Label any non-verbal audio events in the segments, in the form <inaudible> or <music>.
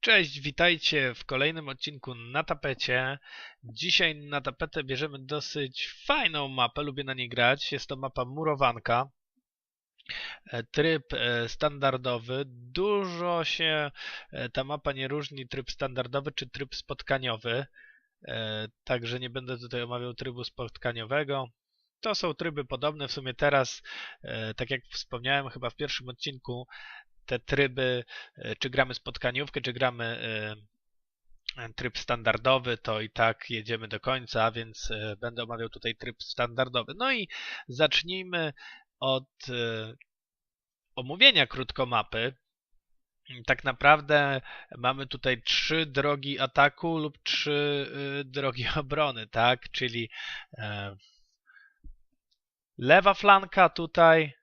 Cześć, witajcie w kolejnym odcinku na tapecie. Dzisiaj na tapetę bierzemy dosyć fajną mapę, lubię na niej grać. Jest to mapa murowanka. E, Tryb e, standardowy. Dużo się e, ta mapa nie różni, tryb standardowy czy tryb spotkaniowy. Także nie będę tutaj omawiał trybu spotkaniowego. To są tryby podobne. W sumie teraz, tak jak wspomniałem chyba w pierwszym odcinku, te tryby, e, czy gramy spotkaniówkę, czy gramy e, tryb standardowy, to i tak jedziemy do końca, więc e, będę omawiał tutaj tryb standardowy. No i zacznijmy od omówienia krótko mapy. Tak naprawdę mamy tutaj trzy drogi ataku lub trzy drogi <laughs> obrony, tak? Czyli lewa flanka tutaj,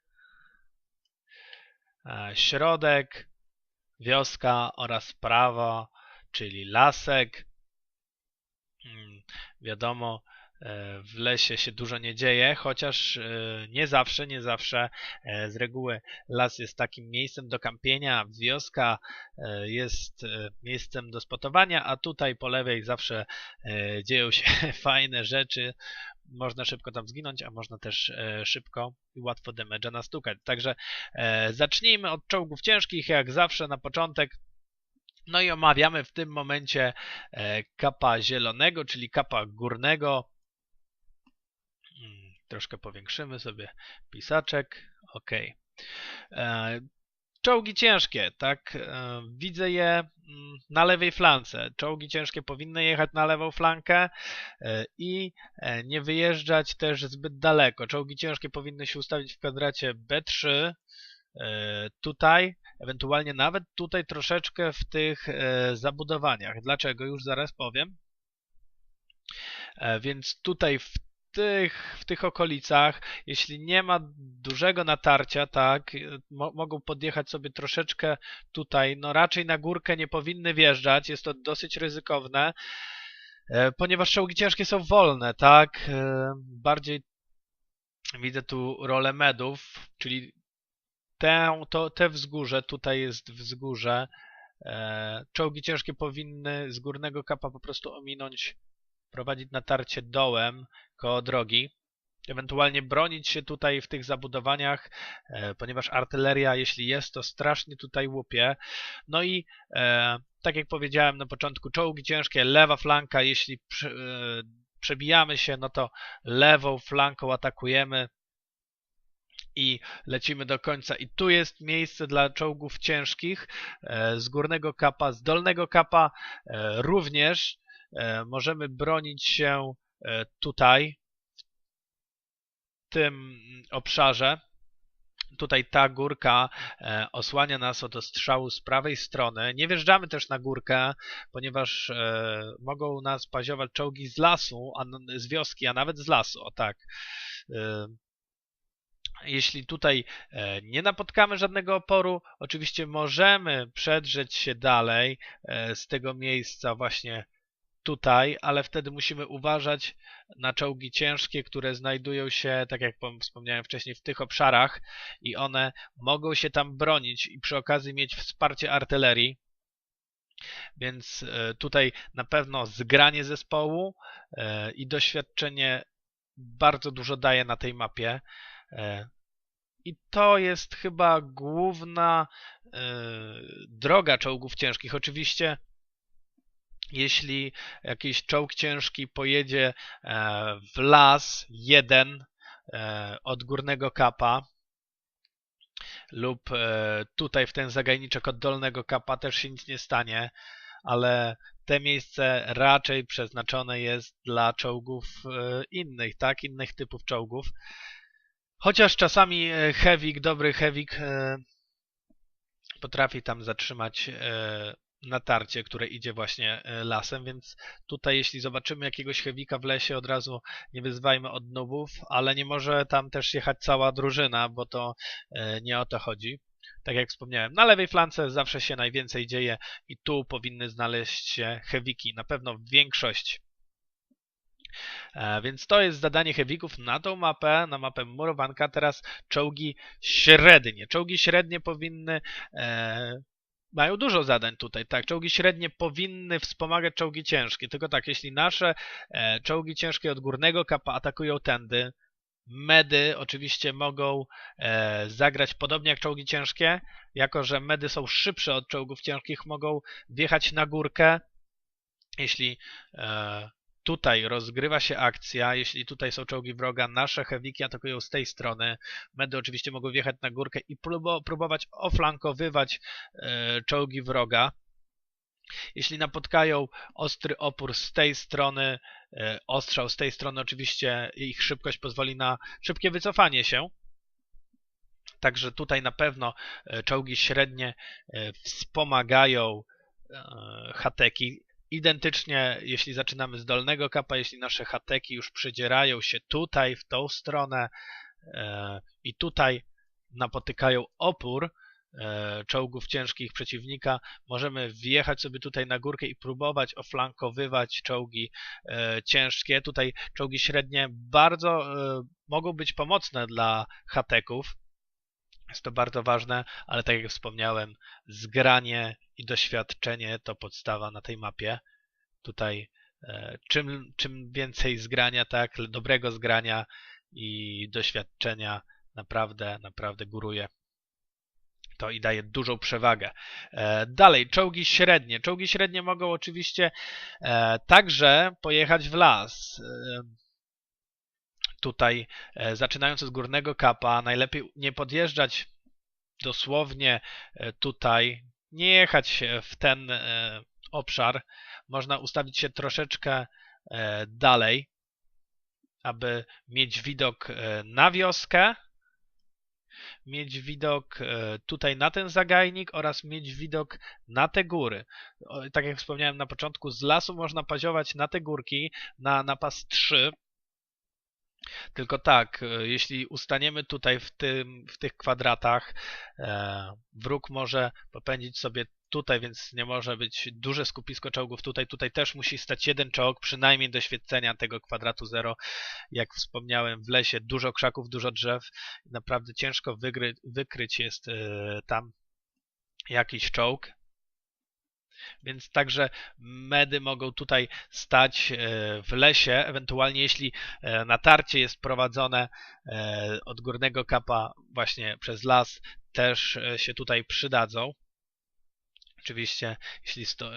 środek, wioska oraz prawo, czyli lasek. Mm, Wiadomo, e, w lesie się dużo nie dzieje, chociaż e, nie zawsze, nie zawsze. E, Z reguły las jest takim miejscem do kampienia, wioska e, jest e, miejscem do spotowania, a tutaj po lewej zawsze e, dzieją się <laughs> fajne rzeczy. Można szybko tam zginąć, a można też e, szybko i łatwo damage'a nastukać. Także e, zacznijmy od czołgów ciężkich, jak zawsze na początek. No i omawiamy w tym momencie e, kapa zielonego, czyli kapa górnego. Mm, Troszkę powiększymy sobie pisaczek. OK. Czołgi ciężkie, tak? E, Widzę je mm, na lewej flance. Czołgi ciężkie powinny jechać na lewą flankę e, i e, nie wyjeżdżać też zbyt daleko. Czołgi ciężkie powinny się ustawić w kwadracie B3 e, tutaj, ewentualnie nawet tutaj troszeczkę w tych zabudowaniach. Dlaczego? Już zaraz powiem. Więc tutaj w tych, w tych okolicach, jeśli nie ma dużego natarcia, tak, mo mogą podjechać sobie troszeczkę tutaj, no raczej na górkę nie powinny wjeżdżać, jest to dosyć ryzykowne, e, ponieważ czołgi ciężkie są wolne, tak, e, bardziej widzę tu rolę medów, czyli tę, to, te wzgórze, tutaj jest wzgórze, e, czołgi ciężkie powinny z górnego kapa po prostu ominąć, prowadzić natarcie dołem koło drogi, ewentualnie bronić się tutaj w tych zabudowaniach, e, ponieważ artyleria, jeśli jest, to strasznie tutaj łupie. No i e, tak jak powiedziałem na początku, czołgi ciężkie, lewa flanka, jeśli e, przebijamy się, no to lewą flanką atakujemy i lecimy do końca. I tu jest miejsce dla czołgów ciężkich z górnego kapa, z dolnego kapa również możemy bronić się tutaj, w tym obszarze. Tutaj ta górka e, osłania nas od ostrzału z prawej strony. Nie wjeżdżamy też na górkę, ponieważ e, mogą nas paziować czołgi z lasu, z wioski, a nawet z lasu. O tak. E, jeśli tutaj e, nie napotkamy żadnego oporu, oczywiście możemy przedrzeć się dalej e, z tego miejsca właśnie tutaj, ale wtedy musimy uważać na czołgi ciężkie, które znajdują się, tak jak pom- wspomniałem wcześniej, w tych obszarach i one mogą się tam bronić i przy okazji mieć wsparcie artylerii. Więc e, tutaj na pewno zgranie zespołu e, i doświadczenie bardzo dużo daje na tej mapie. E, I to jest chyba główna droga czołgów ciężkich. Oczywiście, jeśli jakiś czołg ciężki pojedzie e, w las jeden e, od górnego kapa lub e, tutaj w ten zagajniczek od dolnego kapa też się nic nie stanie, ale te miejsce raczej przeznaczone jest dla czołgów innych, tak? Innych typów czołgów. Chociaż czasami Hewik, dobry Hewik potrafi tam zatrzymać natarcie, które idzie właśnie e, lasem, więc tutaj jeśli zobaczymy jakiegoś Hewika w lesie, od razu nie wyzwajmy od nubów, ale nie może tam też jechać cała drużyna, bo to e, nie o to chodzi. Tak jak wspomniałem, na lewej flance zawsze się najwięcej dzieje i tu powinny znaleźć się Hewiki, na pewno większość E, Więc to jest zadanie heavyków na tą mapę, na mapę murowanka. Teraz czołgi średnie. Czołgi średnie powinny mają dużo zadań tutaj, tak. Czołgi średnie powinny wspomagać czołgi ciężkie, tylko tak, jeśli nasze e, czołgi ciężkie od górnego kapa atakują tędy, medy oczywiście mogą e, zagrać podobnie jak czołgi ciężkie, jako że medy są szybsze od czołgów ciężkich, mogą wjechać na górkę, jeśli e, tutaj rozgrywa się akcja, jeśli tutaj są czołgi wroga, nasze heaviki atakują z tej strony, medy oczywiście mogą wjechać na górkę i próbować oflankowywać e, czołgi wroga. Jeśli napotkają ostry opór z tej strony, e, ostrzał z tej strony, oczywiście ich szybkość pozwoli na szybkie wycofanie się. Także tutaj na pewno e, czołgi średnie wspomagają hateki Identycznie, jeśli zaczynamy z dolnego kapa, jeśli nasze hateki już przedzierają się tutaj, w tą stronę e, i tutaj napotykają opór e, czołgów ciężkich przeciwnika, możemy wjechać sobie tutaj na górkę i próbować oflankowywać czołgi e, ciężkie. Tutaj czołgi średnie bardzo mogą być pomocne dla hateków. Jest to bardzo ważne, ale tak jak wspomniałem, zgranie i doświadczenie to podstawa na tej mapie. Tutaj e, czym, czym więcej zgrania, tak, dobrego zgrania i doświadczenia naprawdę, naprawdę góruje to i daje dużą przewagę. E, dalej, czołgi średnie. Czołgi średnie mogą oczywiście e, także pojechać w las. Tutaj, zaczynając od górnego kapa, najlepiej nie podjeżdżać dosłownie tutaj nie jechać w ten e, obszar. Można ustawić się troszeczkę e, dalej, aby mieć widok e, na wioskę, mieć widok tutaj na ten zagajnik oraz mieć widok na te góry. Tak jak wspomniałem na początku, z lasu można paziować na te górki, na, na pas 3, tylko tak, e, jeśli ustaniemy tutaj w, tym, w tych kwadratach, e, wróg może popędzić sobie tutaj, więc nie może być duże skupisko czołgów tutaj. Tutaj też musi stać jeden czołg, przynajmniej do tego kwadratu zero. Jak wspomniałem, w lesie dużo krzaków, dużo drzew. Naprawdę ciężko wygry, wykryć jest e, tam jakiś czołg. Więc także medy mogą tutaj stać e, w lesie, ewentualnie jeśli e, natarcie jest prowadzone e, od górnego kapa właśnie przez las, też się tutaj przydadzą. Oczywiście, jeśli sto,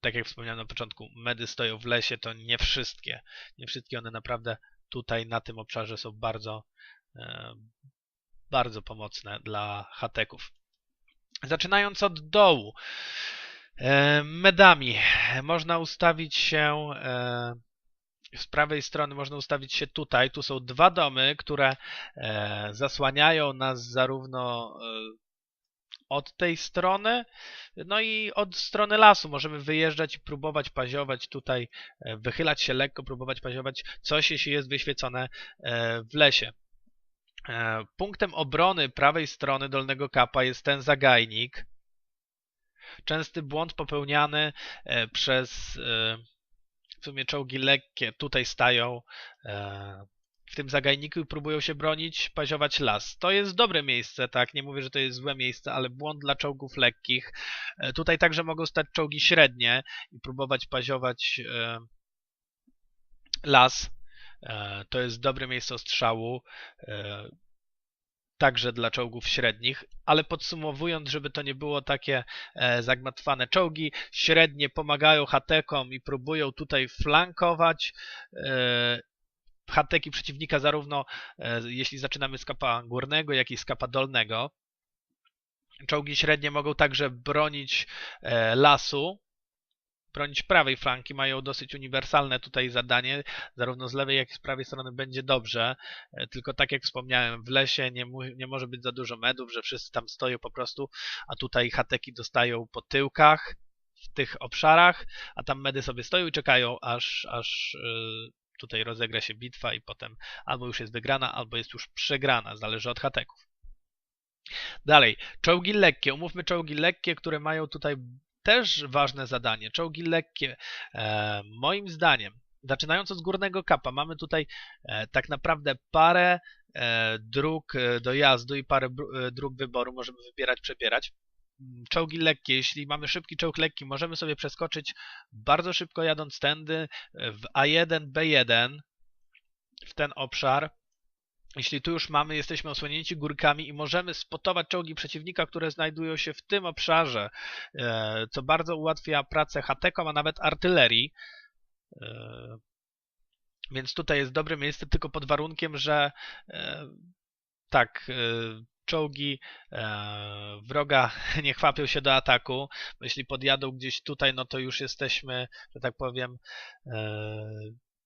tak jak wspomniałem na początku, medy stoją w lesie, to nie wszystkie. Nie wszystkie one naprawdę tutaj na tym obszarze są bardzo, bardzo pomocne dla hateków. Zaczynając od dołu, medami można ustawić się e, z prawej strony można ustawić się tutaj. Tu są dwa domy, które e, zasłaniają nas zarówno od tej strony, no i od strony lasu. Możemy wyjeżdżać i próbować paziować tutaj, wychylać się lekko, próbować paziować coś, jeśli jest wyświecone w lesie. Punktem obrony prawej strony dolnego kapa jest ten zagajnik częsty błąd popełniany e, przez e, w sumie czołgi lekkie tutaj stają e, w tym zagajniku i próbują się bronić, paziować las. To jest dobre miejsce, tak, nie mówię, że to jest złe miejsce, ale błąd dla czołgów lekkich. Tutaj także mogą stać czołgi średnie i próbować paziować las. To jest dobre miejsce ostrzału także dla czołgów średnich, ale podsumowując, żeby to nie było takie e, zagmatwane, czołgi średnie pomagają hatekom i próbują tutaj flankować e, hateki przeciwnika zarówno e, jeśli zaczynamy z kapa górnego, jak i z kapa dolnego. Czołgi średnie mogą także bronić e, lasu, bronić prawej flanki, mają dosyć uniwersalne tutaj zadanie, zarówno z lewej, jak i z prawej strony będzie dobrze, e, tylko tak jak wspomniałem, w lesie nie, nie może być za dużo medów, że wszyscy tam stoją po prostu, a tutaj hateki dostają po tyłkach w tych obszarach, a tam medy sobie stoją i czekają, aż, aż yy, tutaj rozegra się bitwa i potem albo już jest wygrana, albo jest już przegrana, zależy od hateków. Dalej, czołgi lekkie. Umówmy czołgi lekkie, które mają tutaj też ważne zadanie. Czołgi lekkie. E, moim zdaniem, zaczynając od górnego kapa, mamy tutaj e, tak naprawdę parę e, dróg e, dojazdu i parę e, dróg wyboru. Możemy wybierać, przebierać. mm, czołgi lekkie, jeśli mamy szybki czołg lekki, możemy sobie przeskoczyć bardzo szybko jadąc tędy w A1, B1 w ten obszar. Jeśli tu już mamy, jesteśmy osłonięci górkami i możemy spotować czołgi przeciwnika, które znajdują się w tym obszarze, e, co bardzo ułatwia pracę hatekom, a nawet artylerii. E, więc tutaj jest dobre miejsce, tylko pod warunkiem, że e, tak, czołgi wroga <laughs> nie chwapią się do ataku. Jeśli podjadą gdzieś tutaj, no to już jesteśmy, że tak powiem,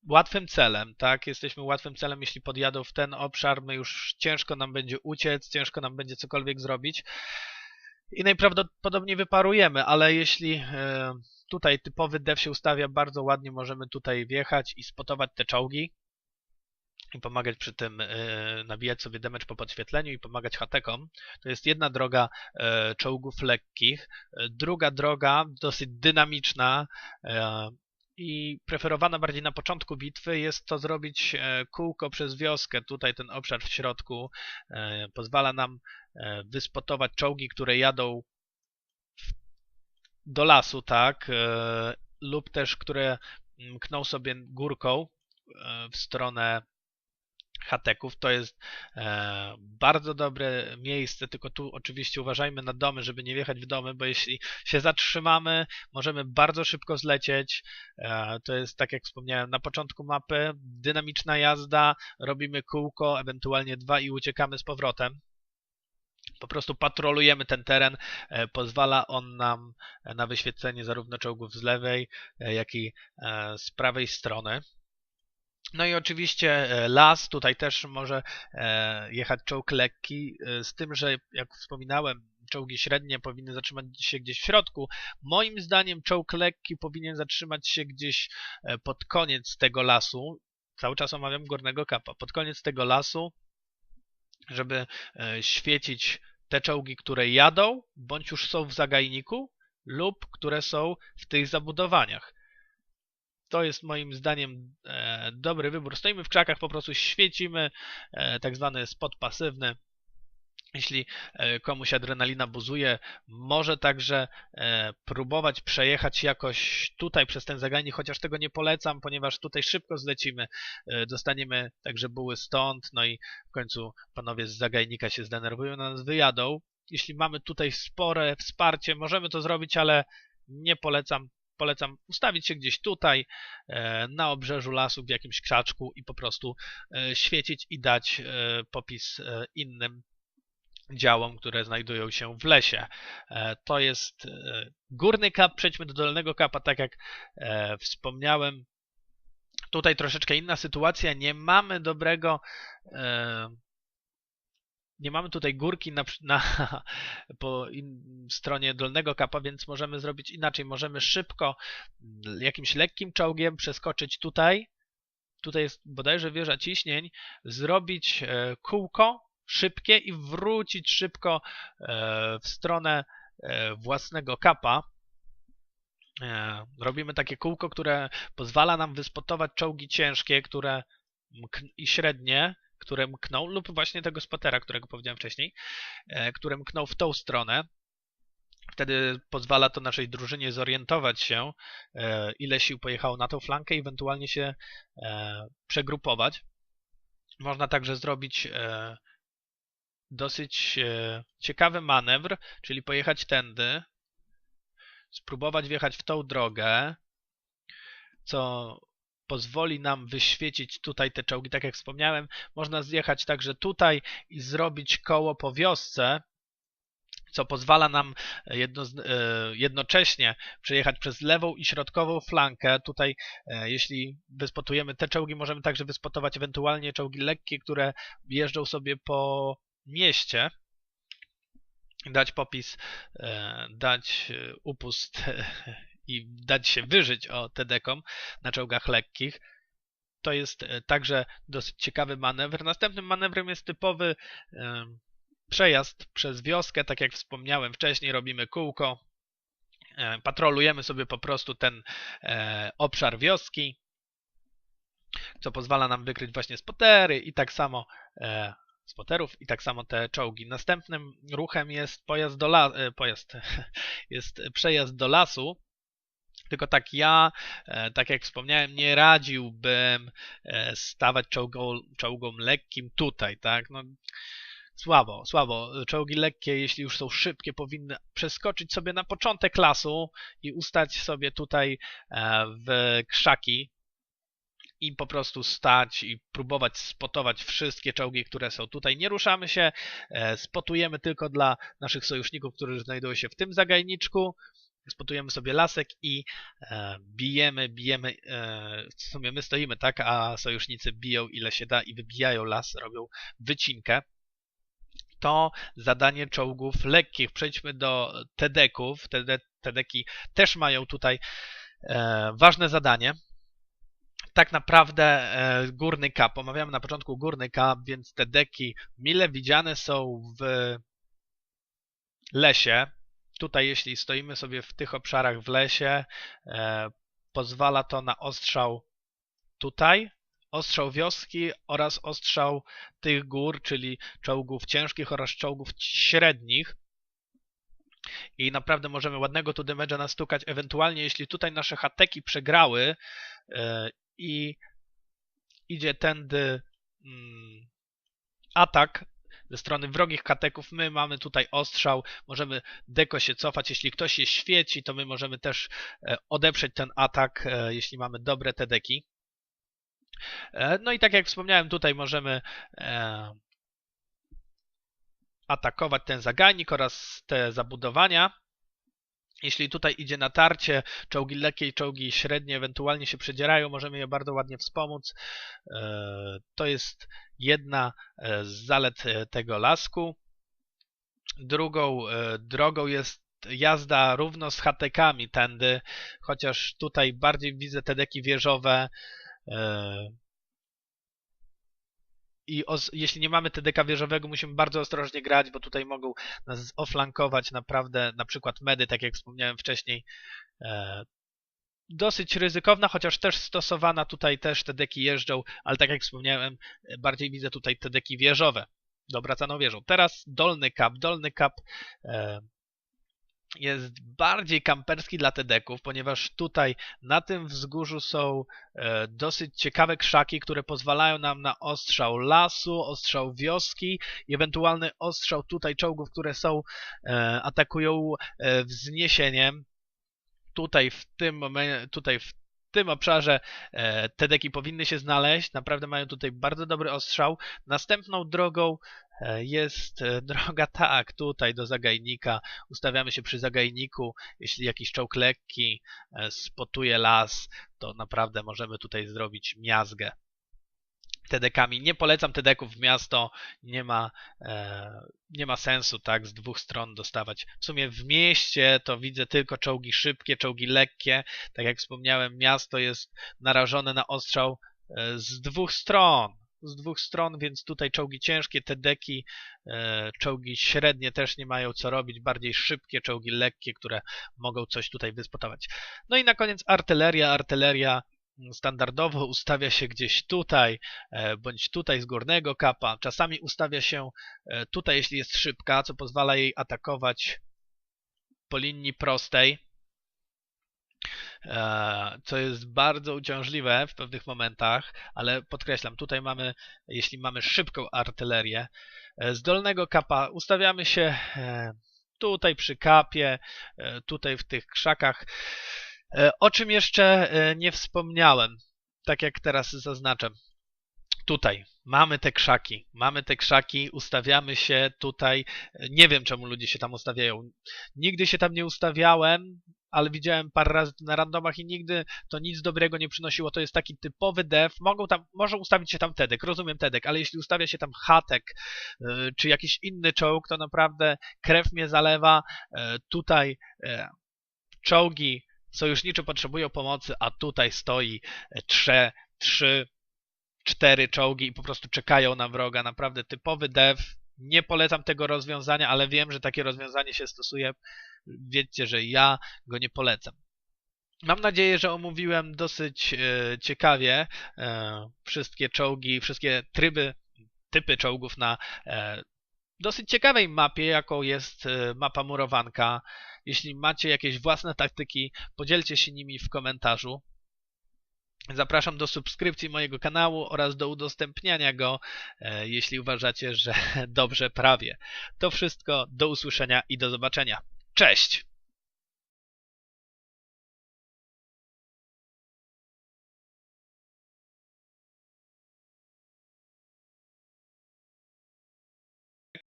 łatwym celem, tak? Jesteśmy łatwym celem, jeśli podjadą w ten obszar, my już ciężko nam będzie uciec, ciężko nam będzie cokolwiek zrobić i najprawdopodobniej wyparujemy, ale jeśli e, tutaj typowy dev się ustawia bardzo ładnie, możemy tutaj wjechać i spotować te czołgi i pomagać przy tym e, nabijać sobie damage po podświetleniu i pomagać hatekom. To jest jedna droga e, czołgów lekkich. Druga droga, dosyć dynamiczna, i preferowana bardziej na początku bitwy jest to zrobić e, kółko przez wioskę. Tutaj ten obszar w środku e, pozwala nam e, wyspotować czołgi, które jadą do lasu, tak, lub też które mkną sobie górką w stronę hateków. To jest e, bardzo dobre miejsce, tylko tu oczywiście uważajmy na domy, żeby nie wjechać w domy, bo jeśli się zatrzymamy, możemy bardzo szybko zlecieć. E, to jest, tak jak wspomniałem, na początku mapy dynamiczna jazda, robimy kółko, ewentualnie dwa i uciekamy z powrotem. Po prostu patrolujemy ten teren, e, pozwala on nam na wyświecenie zarówno czołgów z lewej, e, jak i e, z prawej strony. No i oczywiście e, las, tutaj też może e, jechać czołg lekki, e, z tym, że jak wspominałem, czołgi średnie powinny zatrzymać się gdzieś w środku. Moim zdaniem czołg lekki powinien zatrzymać się gdzieś pod koniec tego lasu. Cały czas omawiam górnego kapa. Pod koniec tego lasu, żeby świecić te czołgi, które jadą, bądź już są w zagajniku, lub które są w tych zabudowaniach. To jest moim zdaniem e, dobry wybór. Stoimy w krzakach, po prostu świecimy, e, tak zwany spot pasywny. Jeśli e, komuś adrenalina buzuje, może także próbować przejechać jakoś tutaj przez ten zagajnik, chociaż tego nie polecam, ponieważ tutaj szybko zlecimy, dostaniemy także buły stąd, no i w końcu panowie z zagajnika się zdenerwują, na nas wyjadą. Jeśli mamy tutaj spore wsparcie, możemy to zrobić, ale nie polecam polecam ustawić się gdzieś tutaj, e, na obrzeżu lasu, w jakimś krzaczku i po prostu e, świecić i dać e, popis innym działom, które znajdują się w lesie. To jest górny kap, przejdźmy do dolnego kapa, tak jak wspomniałem. Tutaj troszeczkę inna sytuacja, nie mamy dobrego nie mamy tutaj górki na, na <laughs> po stronie dolnego kapa, więc możemy zrobić inaczej. Możemy szybko mm, jakimś lekkim czołgiem przeskoczyć tutaj. Tutaj jest bodajże wieża ciśnień. Zrobić e, kółko szybkie i wrócić szybko e, w stronę e, własnego kapa. Robimy takie kółko, które pozwala nam wyspotować czołgi ciężkie, które i średnie, które mkną, lub właśnie tego spotera, którego powiedziałem wcześniej, e, które mkną w tą stronę. Wtedy pozwala to naszej drużynie zorientować się, e, ile sił pojechało na tą flankę i ewentualnie się e, przegrupować. Można także zrobić dosyć ciekawy manewr, czyli pojechać tędy, spróbować wjechać w tą drogę, co pozwoli nam wyświecić tutaj te czołgi, tak jak wspomniałem. Można zjechać także tutaj i zrobić koło po wiosce, co pozwala nam jedno, e, jednocześnie przejechać przez lewą i środkową flankę. Tutaj, e, jeśli wyspotujemy te czołgi, możemy także wyspotować ewentualnie czołgi lekkie, które jeżdżą sobie po mieście. Dać popis, e, dać upust i dać się wyżyć o TD-kom na czołgach lekkich. To jest e, także dosyć ciekawy manewr. Następnym manewrem jest typowy przejazd przez wioskę. Tak jak wspomniałem wcześniej, robimy kółko. E, patrolujemy sobie po prostu ten e, obszar wioski, co pozwala nam wykryć właśnie spotery i tak samo spoterów i tak samo te czołgi. Następnym ruchem jest pojazd do la pojazd, <laughs> jest przejazd do lasu. Tylko tak ja, e, tak jak wspomniałem, nie radziłbym e, stawać czołgom, czołgom lekkim tutaj, tak? No, słabo, słabo. Czołgi lekkie, jeśli już są szybkie, powinny przeskoczyć sobie na początek lasu i ustać sobie tutaj w krzaki, i po prostu stać i próbować spotować wszystkie czołgi, które są tutaj. Nie ruszamy się, e, spotujemy tylko dla naszych sojuszników, którzy znajdują się w tym zagajniczku. Spotujemy sobie lasek i e, bijemy, bijemy. E, w sumie my stoimy tak, a sojusznicy biją ile się da i wybijają las, robią wycinkę to zadanie czołgów lekkich. Przejdźmy do tedeków. Tedeki też mają tutaj e, ważne zadanie tak naprawdę e, górny kap. Omawiamy na początku górny kap, więc te deki mile widziane są w lesie. Tutaj, jeśli stoimy sobie w tych obszarach w lesie, e, pozwala to na ostrzał tutaj, ostrzał wioski oraz ostrzał tych gór, czyli czołgów ciężkich oraz czołgów średnich. I naprawdę możemy ładnego tu damage'a nastukać. Ewentualnie, jeśli tutaj nasze hateki przegrały e, i idzie tędy mm, atak ze strony wrogich kateków. My mamy tutaj ostrzał, możemy deko się cofać. Jeśli ktoś się świeci, to my możemy też e, odeprzeć ten atak, e, jeśli mamy dobre te deki. E, no i tak jak wspomniałem, tutaj możemy atakować ten zagajnik oraz te zabudowania. Jeśli tutaj idzie natarcie, czołgi lekkie i czołgi średnie ewentualnie się przedzierają, możemy je bardzo ładnie wspomóc. E, to jest jedna e, z zalet e, tego lasku. Drugą drogą jest jazda równo z hatekami tędy, chociaż tutaj bardziej widzę te deki wieżowe, i os, jeśli nie mamy TDK wieżowego, musimy bardzo ostrożnie grać, bo tutaj mogą nas oflankować naprawdę na przykład medy, tak jak wspomniałem wcześniej. E, dosyć ryzykowna, chociaż też stosowana. Tutaj też te deki jeżdżą, ale tak jak wspomniałem, bardziej widzę tutaj te deki wieżowe. Dobracaną wieżą. Teraz dolny kap. Dolny kap e, jest bardziej kamperski dla TD-ków, ponieważ tutaj na tym wzgórzu są e, dosyć ciekawe krzaki, które pozwalają nam na ostrzał lasu, ostrzał wioski i ewentualny ostrzał tutaj czołgów, które są, e, atakują e, wzniesieniem. Tutaj w tym momencie, tutaj w tym obszarze e, te deki powinny się znaleźć. Naprawdę mają tutaj bardzo dobry ostrzał. Następną drogą e, jest e, <laughs> droga tak, tutaj do zagajnika. Ustawiamy się przy zagajniku. Jeśli jakiś czołg lekki spotuje las, to naprawdę możemy tutaj zrobić miazgę. TDK-ami. Nie polecam TDK-ów w miasto, nie ma, e, nie ma sensu tak z dwóch stron dostawać. W sumie w mieście to widzę tylko czołgi szybkie, czołgi lekkie. Tak jak wspomniałem, miasto jest narażone na ostrzał e, z dwóch stron. Z dwóch stron, więc tutaj czołgi ciężkie, te deki, e, czołgi średnie też nie mają co robić, bardziej szybkie, czołgi lekkie, które mogą coś tutaj wyspotować. No i na koniec artyleria. Artyleria standardowo ustawia się gdzieś tutaj, e, bądź tutaj z górnego kapa. Czasami ustawia się e, tutaj, jeśli jest szybka, co pozwala jej atakować po linii prostej, e, co jest bardzo uciążliwe w pewnych momentach, ale podkreślam, tutaj mamy, jeśli mamy szybką artylerię, z dolnego kapa ustawiamy się tutaj przy kapie, tutaj w tych krzakach, o czym jeszcze e, nie wspomniałem, tak jak teraz zaznaczę. Tutaj mamy te krzaki, mamy te krzaki, ustawiamy się tutaj. Nie wiem, czemu ludzie się tam ustawiają. Nigdy się tam nie ustawiałem, ale widziałem parę razy na randomach i nigdy to nic dobrego nie przynosiło. To jest taki typowy dev. Mogą tam, może ustawić się tam Tedek, rozumiem Tedek, ale jeśli ustawia się tam Hatek e, czy jakiś inny czołg, to naprawdę krew mnie zalewa. Tutaj czołgi sojuszniczy potrzebują pomocy, a tutaj stoi e, trze, trzy, cztery czołgi i po prostu czekają na wroga. Naprawdę typowy dev. Nie polecam tego rozwiązania, ale wiem, że takie rozwiązanie się stosuje. Wiedzcie, że ja go nie polecam. Mam nadzieję, że omówiłem dosyć e, ciekawie e, wszystkie czołgi, wszystkie tryby typy czołgów na dosyć ciekawej mapie, jaką jest mapa murowanka. Jeśli macie jakieś własne taktyki, podzielcie się nimi w komentarzu. Zapraszam do subskrypcji mojego kanału oraz do udostępniania go, e, jeśli uważacie, że <laughs> dobrze prawie. To wszystko, do usłyszenia i do zobaczenia. Cześć!